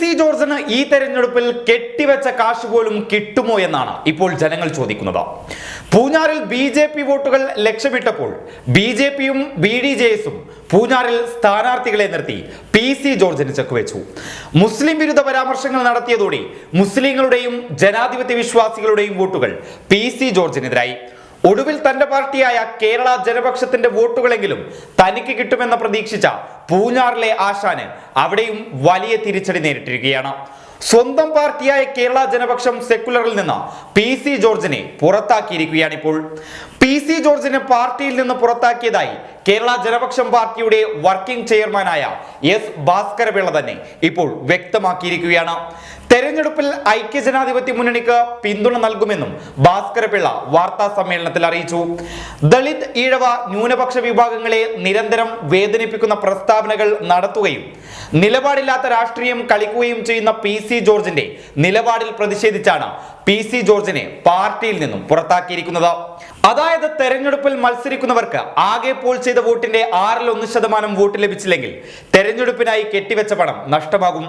C ജോർജിന് ഈ തെരഞ്ഞെടുപ്പിൽ കെട്ടിവെച്ച കാശ് പോലും കിട്ടുമോ എന്നാണ് ഇപ്പോൾ ജനങ്ങൾ ചോദിക്കുന്നത്. പൂഞ്ഞാറിൽ ബി ജെ പി വോട്ടുകൾ ലക്ഷ്യമിട്ടപ്പോൾ ബി ജെ പിയും ബി ഡി ജെ എസും പൂഞ്ഞാറിൽ സ്ഥാനാർത്ഥികളെ നിർത്തി പി സി ജോർജിന് ചെക്കുവെച്ചു. മുസ്ലിം വിരുദ്ധ പരാമർശങ്ങൾ നടത്തിയതോടെ മുസ്ലിങ്ങളുടെയും ജനാധിപത്യ വിശ്വാസികളുടെയും വോട്ടുകൾ പി സി ജോർജിനെതിരായി. ഒടുവിൽ തന്റെ പാർട്ടിയായ കേരള ജനപക്ഷത്തിന്റെ വോട്ടുകളെങ്കിലും തനിക്ക് കിട്ടുമെന്ന് പ്രതീക്ഷിച്ച പൂഞ്ഞാറിലെ ആശാന് അവിടെയും വലിയ തിരിച്ചടി നേരിട്ടിരിക്കുകയാണ്. സ്വന്തം പാർട്ടിയായ കേരള ജനപക്ഷം സെക്കുലറിൽ നിന്ന് പി സി ജോർജിനെ പുറത്താക്കിയിരിക്കുകയാണ് ഇപ്പോൾ പി സി ജോർജിനെ പാർട്ടിയിൽ നിന്ന് പുറത്താക്കിയതായി കേരള ജനപക്ഷം പാർട്ടിയുടെ വർക്കിംഗ് ചെയർമാനായ എസ് ഭാസ്കരപിള്ള തന്നെ ഇപ്പോൾ വ്യക്തമാക്കിയിരിക്കുകയാണ്. തെരഞ്ഞെടുപ്പിൽ ഐക്യജനാധിപത്യ മുന്നണിക്ക് പിന്തുണ നൽകുമെന്നും ഭാസ്കരപിള്ള വാർത്താ സമ്മേളനത്തിൽ അറിയിച്ചു. ദളിത് ഈഴവ ന്യൂനപക്ഷ വിഭാഗങ്ങളെ നിരന്തരം വേദനിപ്പിക്കുന്ന പ്രസ്താവനകൾ നടത്തുകയും നിലപാടില്ലാത്ത രാഷ്ട്രീയം കളിക്കുകയും ചെയ്യുന്ന പി സി ജോർജിന്റെ നിലപാടിൽ പ്രതിഷേധിച്ചാണ് പി സി ജോർജിനെ പാർട്ടിയിൽ നിന്നും പുറത്താക്കിയിരിക്കുന്നത്. അതായത് തെരഞ്ഞെടുപ്പിൽ മത്സരിക്കുന്നവർക്ക് ആകെ പോൾ ചെയ്ത വോട്ടിന്റെ ആറിൽ ഒന്ന് ശതമാനം വോട്ട് ലഭിച്ചില്ലെങ്കിൽ തെരഞ്ഞെടുപ്പിനായി കെട്ടിവെച്ച പണം നഷ്ടമാകും.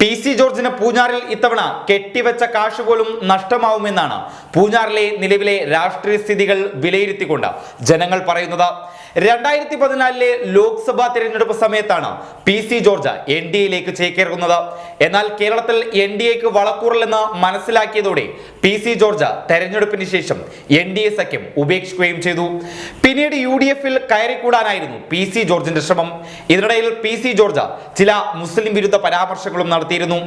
പി സി ജോർജിന് പൂഞ്ഞാറിൽ ഇത്തവണ കെട്ടിവെച്ച കാശ് പോലും നഷ്ടമാവുമെന്നാണ് പൂഞ്ഞാറിലെ നിലവിലെ രാഷ്ട്രീയ സ്ഥിതികൾ വിലയിരുത്തിക്കൊണ്ട് ജനങ്ങൾ പറയുന്നത്. രണ്ടായിരത്തി പതിനാലിലെ ലോക്സഭാ തിരഞ്ഞെടുപ്പ് സമയത്താണ് P C George N D എയിലേക്ക് ചേക്കേറുന്നത്. എന്നാൽ കേരളത്തിൽ എൻ ഡി എക്ക് വളക്കൂറില്ലെന്ന് മനസ്സിലാക്കിയതോടെ പി സി ജോർജ് തെരഞ്ഞെടുപ്പിന് ശേഷം എൻ ഡി എ സഖ്യം ഉപേക്ഷിക്കുകയും ചെയ്തു. പിന്നീട് യു ഡി എഫിൽ കയറിക്കൂടാനായിരുന്നു പി സി ജോർജിന്റെ ശ്രമം. ഇതിനിടയിൽ പി സി ജോർജ് ചില മുസ്ലിം വിരുദ്ധ പരാമർശങ്ങളും നടത്തിയിരുന്നു.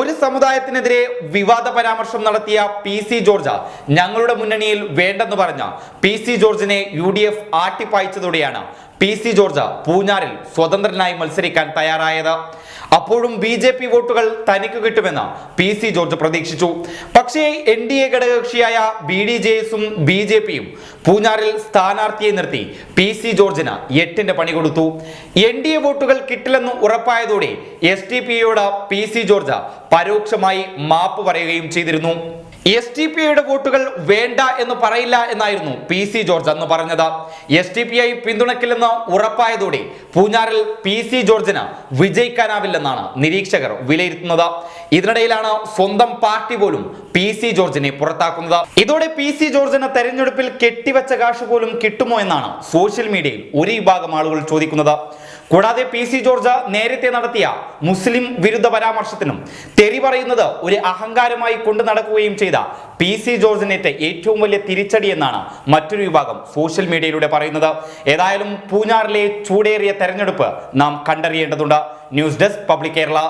ഒരു സമുദായത്തിനെതിരെ വിവാദ പരാമർശം നടത്തിയ പി സി ജോർജ് ഞങ്ങളുടെ മുന്നണിയിൽ വേണ്ടെന്ന് പറഞ്ഞ പി സി ജോർജിനെ യു ഡി എഫ് ആട്ടിപ്പായിച്ചതോടെയാണ് പി സി ജോർജ് പൂഞ്ഞാറിൽ സ്വതന്ത്രനായി മത്സരിക്കാൻ തയ്യാറായത്. അപ്പോഴും ബി ജെ പി വോട്ടുകൾ തനിക്ക് കിട്ടുമെന്ന് പി സി ജോർജ് പ്രതീക്ഷിച്ചു. പക്ഷേ എൻ ഡി എ ഘടകകക്ഷിയായ ബി ഡി ജെ എസും ബി ജെ പിയും പൂഞ്ഞാറിൽ സ്ഥാനാർത്ഥിയെ നിർത്തി പി സി ജോർജിന് എട്ടിന്റെ പണി കൊടുത്തു. എൻ ഡി എ വോട്ടുകൾ കിട്ടില്ലെന്ന് ഉറപ്പായതോടെ എസ് ടി പിയോട് പി സി ജോർജ് പരോക്ഷമായി മാപ്പ് പറയുകയും ചെയ്തിരുന്നു. എസ് ടി പി ഐയുടെ വോട്ടുകൾ വേണ്ട എന്ന് പറയില്ല എന്നായിരുന്നു പി സി ജോർജ് അന്ന് പറഞ്ഞത്. എസ് ടി പി ഐ പിന്തുണയ്ക്കില്ലെന്ന് ഉറപ്പായതോടെ പൂഞ്ഞാറിൽ പി സി ജോർജിന് വിജയിക്കാനാവില്ലെന്നാണ് നിരീക്ഷകർ വിലയിരുത്തുന്നത്. ഇതിനിടയിലാണ് സ്വന്തം പാർട്ടി പോലും പി സി ജോർജിനെ പുറത്താക്കുന്നത്. ഇതോടെ പി സി ജോർജിന് തെരഞ്ഞെടുപ്പിൽ കെട്ടിവെച്ച കാശ് പോലും കിട്ടുമോ എന്നാണ് സോഷ്യൽ മീഡിയയിൽ ഒരു വിഭാഗം ആളുകൾ ചോദിക്കുന്നത്. കൂടാതെ പി സി ജോർജ് നേരത്തെ നടത്തിയ മുസ്ലിം വിരുദ്ധ പരാമർശത്തിനും തെറി പറയുന്നത് ഒരു അഹങ്കാരമായി കൊണ്ടു നടക്കുകയും ചെയ്ത പി സി ജോർജിനേറ്റ് ഏറ്റവും വലിയ തിരിച്ചടി എന്നാണ് മറ്റൊരു വിഭാഗം സോഷ്യൽ മീഡിയയിലൂടെ പറയുന്നത്. ഏതായാലും പൂഞ്ഞാറിലെ ചൂടേറിയ തെരഞ്ഞെടുപ്പ് നാം കണ്ടറിയേണ്ടതുണ്ട്. News desk public Kerala.